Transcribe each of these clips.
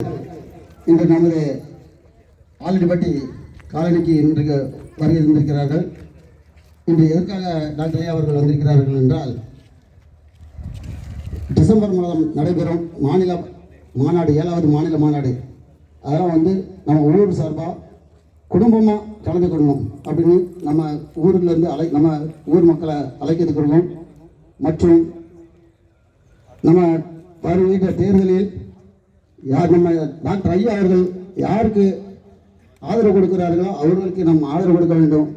இன்று நமது ஆலடிப்பட்டி காலனிக்கு இன்றைக்கு வருகை இருந்திருக்கிறார்கள் இன்று எதற்காக டாக்டர் ஐயா அவர்கள் வந்திருக்கிறார்கள் என்றால் டிசம்பர் மாதம் நடைபெறும் மாநில மாநாடு ஏழாவது மாநில மாநாடு. அதெல்லாம் வந்து நம்ம ஊர் சார்பாக குடும்பமாக கலந்து கொள்ளணும் அப்படின்னு நம்ம ஊர்லேருந்து அழை நம்ம ஊர் மக்களை அழைக்கிறது கொள்வோம் மற்றும் நம்ம வருகின்ற தேர்தலில் யார் நம்ம டாக்டர் ஐயா அவர்கள் யாருக்கு ஆதரவு கொடுக்கிறார்களோ அவர்களுக்கு நம்ம ஆதரவு கொடுக்க வேண்டும்.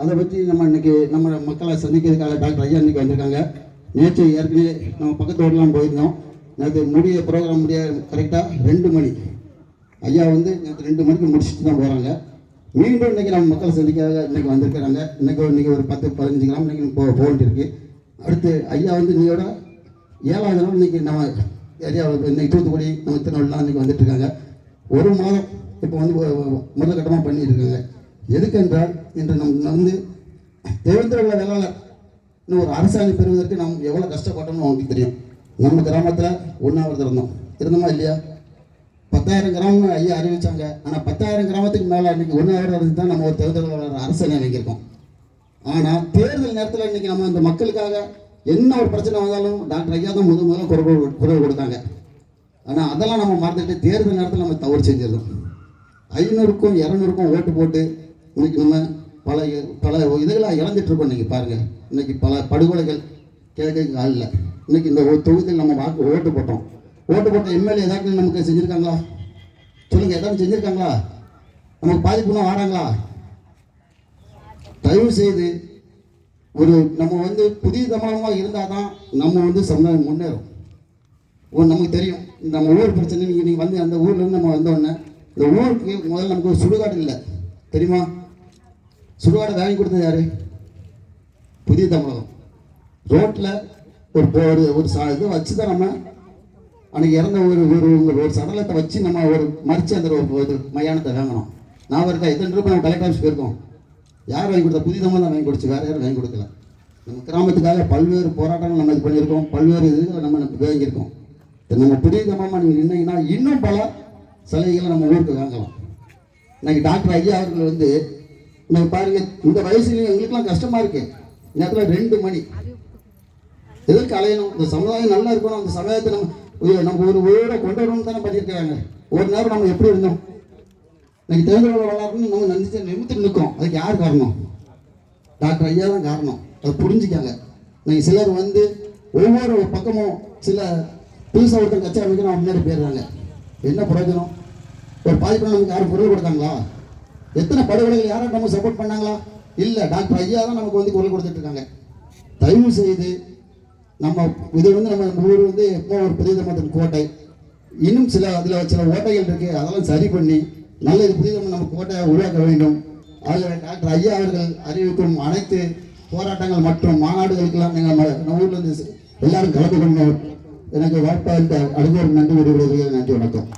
அதை பற்றி நம்ம இன்னைக்கு நம்ம மக்களை சந்திக்கிறதுக்காக டாக்டர் ஐயா இன்னைக்கு வந்திருக்காங்க. நேற்று ஏற்கனவே நம்ம பக்கத்து ஊர்லாம் போயிருந்தோம். நேற்று முடிய ப்ரோக்ராம் முடிய கரெக்டாக ரெண்டு மணி. ஐயா வந்து நேற்று ரெண்டு மணிக்கு முடிச்சுட்டு தான் போகிறாங்க மீண்டும் இன்னைக்கு நம்ம மக்களை சந்திக்காக இன்றைக்கி வந்திருக்கிறாங்க. இன்னைக்கு இன்றைக்கி ஒரு பத்து பதினஞ்சு கிராம் இன்றைக்கி போ போக வேண்டியிருக்கு அடுத்து ஐயா வந்து இன்னையோட ஏழாவது நாள் இன்றைக்கி நம்ம ஏரியாவில் இன்னைக்கு தூத்துக்குடி நம்ம திருநெல்வேலிலாம் இன்றைக்கி வந்துட்டு இருக்காங்க. ஒரு மாதம் இப்போ வந்து முதல் கட்டமாக பண்ணிட்டு இருக்காங்க. எதுக்கு என்றால் இன்று நம் வந்து தேவேந்திர வேளாளர் இன்னும் ஒரு அரசாணை பெறுவதற்கு நாம் எவ்வளோ கஷ்டப்பட்டோம்னு அவங்களுக்கு தெரியும். நம்ம கிராமத்தில் ஒன்றாவது இருந்தோம். இருந்தோமா இல்லையா? பத்தாயிரம் கிராமம்னு ஐயா அறிவிச்சாங்க. ஆனால் பத்தாயிரம் கிராமத்துக்கு மேலே இன்றைக்கி ஒன்றாவது இருந்து தான் நம்ம ஒரு தேர்தல் அரசனை வாங்கியிருக்கோம். ஆனால் தேர்தல் நேரத்தில் இன்னைக்கு நம்ம இந்த மக்களுக்காக என்ன ஒரு பிரச்சனை வந்தாலும் டாக்டர் ஐயா தான் முதல் முதல்ல குரல் குரல் கொடுத்தாங்க. ஆனால் அதெல்லாம் நம்ம மறந்துட்டு தேர்தல் நேரத்தில் நம்ம தவறு செஞ்சிடறோம். ஐநூறுக்கும் இரநூறுக்கும் ஓட்டு போட்டு இன்னைக்கு நம்ம பல பல இதுகளை இழந்துட்டுருக்கோம் இன்னைக்கு பாருங்க. இன்னைக்கு பல படுகொலைகள் கேட்க ஆள் இல்லை. இன்னைக்கு இந்த ஒரு தொகுதியில் நம்ம வாக்கு ஓட்டு போட்டோம். ஓட்டு போட்ட எம்எல்ஏ ஏதாச்சும் நமக்கு செஞ்சுருக்காங்களா? சொல்லுங்கள் ஏதாவது செஞ்சுருக்காங்களா? நமக்கு பாதிப்புனா வாடாங்களா தயவு செய்து ஒரு நம்ம வந்து புதிய தமிழமாக இருந்தால் தான் நம்ம வந்து சமுதாயம் முன்னேறும். ஓ நமக்கு தெரியும். நம்ம ஊர் பிரச்சனை நீங்கள் நீங்கள் வந்து அந்த ஊர்லேருந்து நம்ம வந்தோடனே இந்த ஊருக்கு முதல்ல நமக்கு ஒரு சுடுகாடு இல்லை. தெரியுமா? சுடுகாடை வாங்கி கொடுத்தது யார்? புதிய தமிழகம். ரோட்டில் ஒரு போ- ஒரு ஒரு சா இதை வச்சு தான் நம்ம அன்றைக்கி இறந்த ஒரு ஒரு ஒரு சடலத்தை வச்சு நம்ம ஒரு மறிச்சு அந்த ஒரு ஒரு மயானத்தை வாங்கணும். நான் இருக்கா எத்தனை ரூபாய் நம்ம கலெக்டர் ஆஃபீஸ் போயிருக்கோம்? யார் வாங்கி கொடுத்தா புதிதமாக தான் வாங்கி கொடுத்து வேறு யாரும் வாங்கி கொடுக்கல. நம்ம கிராமத்துக்காக பல்வேறு போராட்டங்கள் நம்ம இது பண்ணியிருக்கோம் பல்வேறு இதுகளை நம்ம நம்ம வாங்கியிருக்கோம் நம்ம புதிய நீங்கள் நின்னீங்கன்னா இன்னும் பல சலுகைகளை நம்ம ஊருக்கு வாங்கலாம். இன்னைக்கு டாக்டர் ஐயா அவர்கள் வந்து இன்னைக்கு பாருங்கள் இந்த வயசுலேயும் எங்களுக்கெல்லாம் கஷ்டமாக இருக்கு. நேரத்தில் ரெண்டு மணி. எதற்கு அலையணும்? இந்த சமுதாயம் நல்லா இருக்கணும் அந்த சமுதாயத்தை நம்ம நம்ம ஒரு உயிரை கொண்டு வரணும்னு தானே பண்ணியிருக்காங்க ஒரு நேரம் நம்ம எப்படி இருந்தோம்? இன்னைக்கு தேர்தலோட வளரணும்னு நம்ம நினைச்சு நிமித்து நிற்கும். அதுக்கு யார் காரணம்? டாக்டர் ஐயா தான் காரணம். அதை புரிஞ்சுக்காங்க. இன்னைக்கு சிலர் வந்து ஒவ்வொரு பக்கமும் சில புதுசாக ஒருத்தர் கட்சி அமைக்கணும் முன்னாடி போயிடுறாங்க என்ன பிரயோஜனம்? ஒரு பாதிப்பு நமக்கு யாரும் குரல் கொடுத்தாங்களா எத்தனை படுகொலைகள் யாரும் நம்ம சப்போர்ட் பண்ணாங்களா? இல்லை டாக்டர் ஐயா தான் நமக்கு வந்து குரல் கொடுத்துட்டு இருக்காங்க. தயவு செய்து நம்ம இது வந்து நம்ம ஊர் வந்து எப்போ ஒரு புதிய தமிழகத்தின் கோட்டை. இன்னும் சில அதில் சில ஓட்டைகள் இருக்குது அதெல்லாம் சரி பண்ணி நல்ல இது நம்ம கோட்டையை உருவாக்க வேண்டும். அவர்கள் டாக்டர் ஐயா அவர்கள் அறிவிக்கும் அனைத்து போராட்டங்கள் மற்றும் மாநாடுகளுக்கெல்லாம் நீங்கள் நம்ம நம்ம இருந்து எல்லாரும் கலந்து கொண்டோம் எனக்கு வாய்ப்பாக அனுபவம் நன்றி விடுவதற்கு நன்றி வணக்கம்.